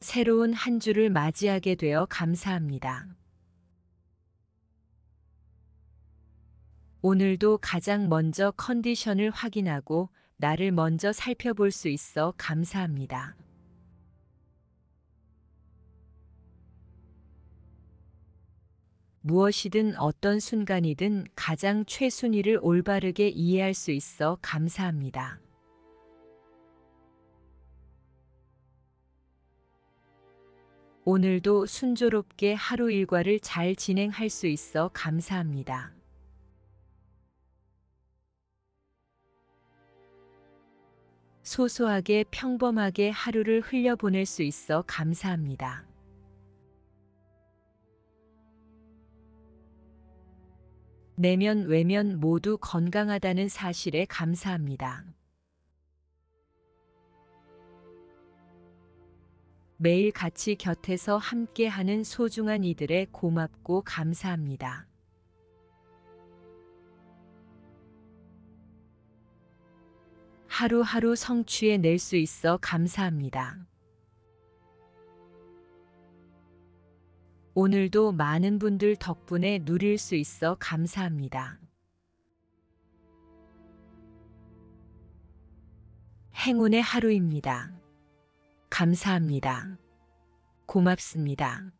새로운 한 주를 맞이하게 되어 감사합니다. 오늘도 가장 먼저 컨디션을 확인하고 나를 먼저 살펴볼 수 있어 감사합니다. 무엇이든 어떤 순간이든 가장 최순위를 올바르게 이해할 수 있어 감사합니다. 오늘도 순조롭게 하루 일과를 잘 진행할 수 있어 감사합니다. 소소하게 평범하게 하루를 흘려보낼 수 있어 감사합니다. 내면 외면 모두 건강하다는 사실에 감사합니다. 매일 같이 곁에서 함께하는 소중한 이들에 고맙고 감사합니다. 하루하루 성취해 낼 수 있어 감사합니다. 오늘도 많은 분들 덕분에 누릴 수 있어 감사합니다. 행운의 하루입니다. 감사합니다. 고맙습니다.